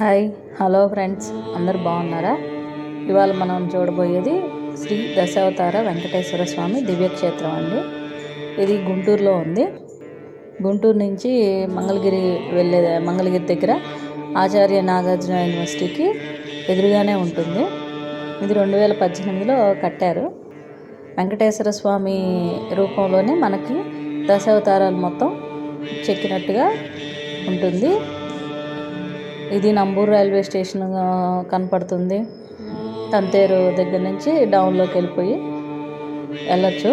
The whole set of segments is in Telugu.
హాయ్ హలో ఫ్రెండ్స్ అందరు బాగున్నారా? ఇవాళ మనం చూడబోయేది శ్రీ దశావతార వెంకటేశ్వర స్వామి దివ్యక్షేత్రం అండి. ఇది గుంటూరులో ఉంది. గుంటూరు నుంచి మంగళగిరి వెళ్ళే మంగళగిరి దగ్గర ఆచార్య నాగార్జున యూనివర్సిటీకి ఎదురుగానే ఉంటుంది. ఇది రెండు వేల పద్దెనిమిదిలో కట్టారు. వెంకటేశ్వర స్వామి రూపంలోనే మనకి దశావతారాలు మొత్తం చెక్కినట్టుగా ఉంటుంది. ఇది నంబూరు రైల్వే స్టేషన్ కనపడుతుంది. తంతేరు దగ్గర నుంచి డౌన్లోకి వెళ్ళిపోయి వెళ్ళచ్చు.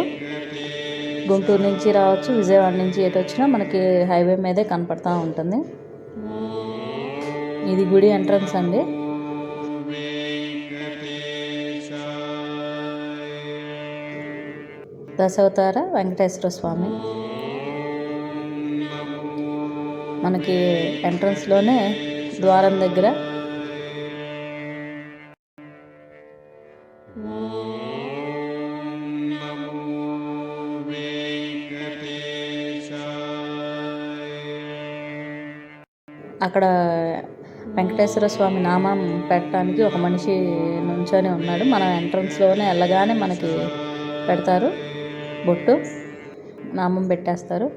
గుంటూరు నుంచి రావచ్చు విజయవాడ నుంచి ఎటు వచ్చినా మనకి హైవే మీదే కనపడుతూ ఉంటుంది. ఇది గుడి ఎంట్రన్స్ అండి. దశావతార వెంకటేశ్వర స్వామి. మనకి ఎంట్రన్స్లోనే ద్వారం దగ్గర. అక్కడ వెంకటేశ్వర స్వామి నామం పెట్టడానికి ఒక మనిషి నుంచొని ఉన్నాడు. మనం ఎంట్రన్స్లోనే వెళ్ళగానే మనకి పెడతారు. బొట్టు. నామం పెట్టేస్తారు.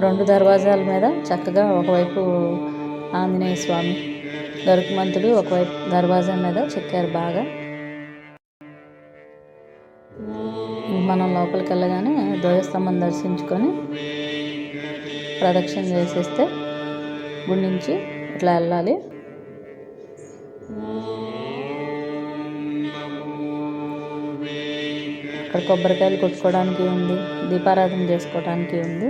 రెండు దర్వాజాల మీద చక్కగా ఒకవైపు ఆంజనేయ స్వామి గరుకుమంతుడు ఒకవైపు దర్వాజా మీద చెక్కారు బాగా. మనం లోపలికి వెళ్ళగానే ధ్వజస్తంభం దర్శించుకొని ప్రదక్షిణ చేసేస్తే గుడి నుంచి ఇట్లా వెళ్ళాలి. ఇక్కడ కొబ్బరికాయలు కొట్టుకోవడానికి ఉంది దీపారాధన చేసుకోవడానికి ఉంది.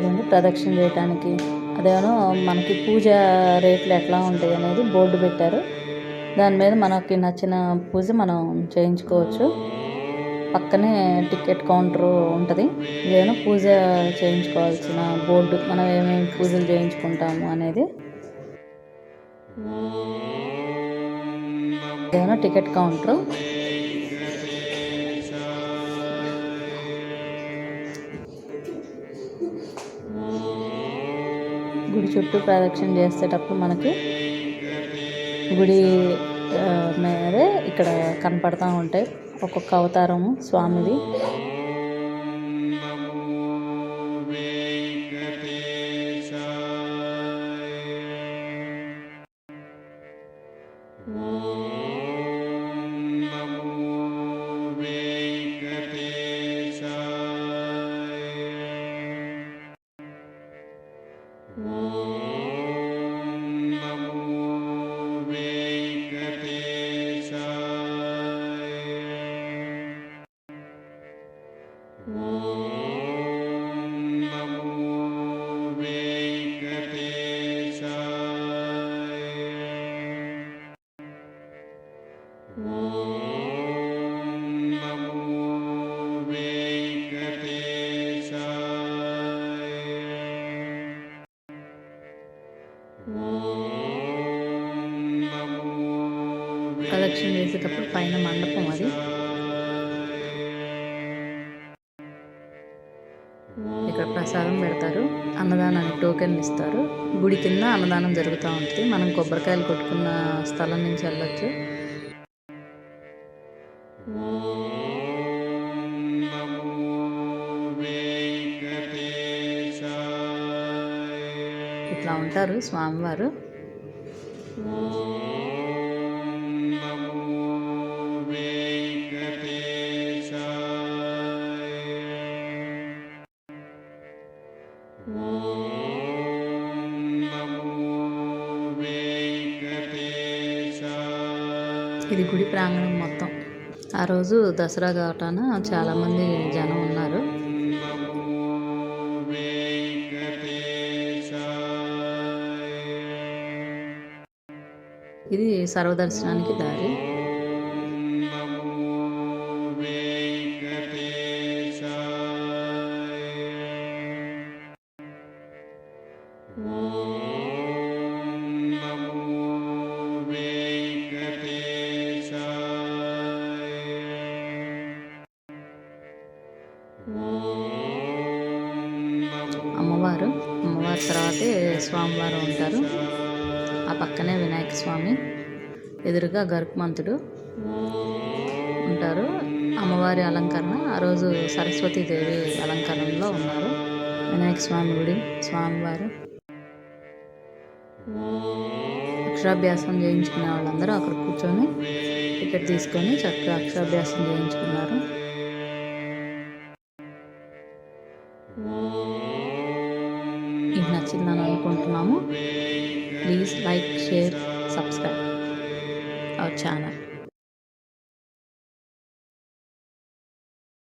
అదిగోండి ప్రదక్షిణ చేయడానికి అదేమో మనకి పూజ రేట్లు ఎట్లా ఉంటాయి అనేది బోర్డు పెట్టారు. దాని మీద మనకి నచ్చిన పూజ మనం చేయించుకోవచ్చు. పక్కనే టికెట్ కౌంటర్ ఉంటుంది. ఇదేమో పూజ చేయించుకోవాల్సిన బోర్డు మనం ఏమేమి పూజలు చేయించుకుంటాము అనేది. ఇదేమో టికెట్ కౌంటర్. చుట్టూ ప్రదక్షిణ చేసేటప్పుడు మనకి గుడి మీదే ఇక్కడ కనపడతా ఉంటాయి. ఒక్కొక్క అవతారము స్వామిది. కలెక్షన్ చేసేటప్పుడు పైన మండపం అది. ఇక్కడ ప్రసాదం పెడతారు అన్నదానానికి టోకెన్ ఇస్తారు. గుడి కింద అన్నదానం జరుగుతూ ఉంటుంది. మనం కొబ్బరికాయలు కొట్టుకున్న స్థలం నుంచి వెళ్ళొచ్చు. అంటారు స్వామివారు. ఇది గుడి ప్రాంగణం మొత్తం. ఆ రోజు దసరా కావటాన చాలామంది జనం ఉన్నారు. ఇది సర్వదర్శనానికి దారి. అమ్మవారు అమ్మవారి తర్వాతే స్వామివారు ఉంటారు. ఆ పక్కనే వినాయక స్వామి ఎదురుగా గర్భమంతుడు ఉంటారు. అమ్మవారి అలంకరణ ఆ రోజు సరస్వతీదేవి అలంకరణలో ఉన్నారు. వినాయక స్వామి గుడి స్వామివారు. అక్షరాభ్యాసం చేయించుకునే వాళ్ళందరూ అక్కడ కూర్చొని టికెట్ తీసుకొని చక్కగా అక్షరాభ్యాసం చేయించుకున్నారు. నచ్చిందని అనుకుంటున్నాము. Please like share subscribe our channel.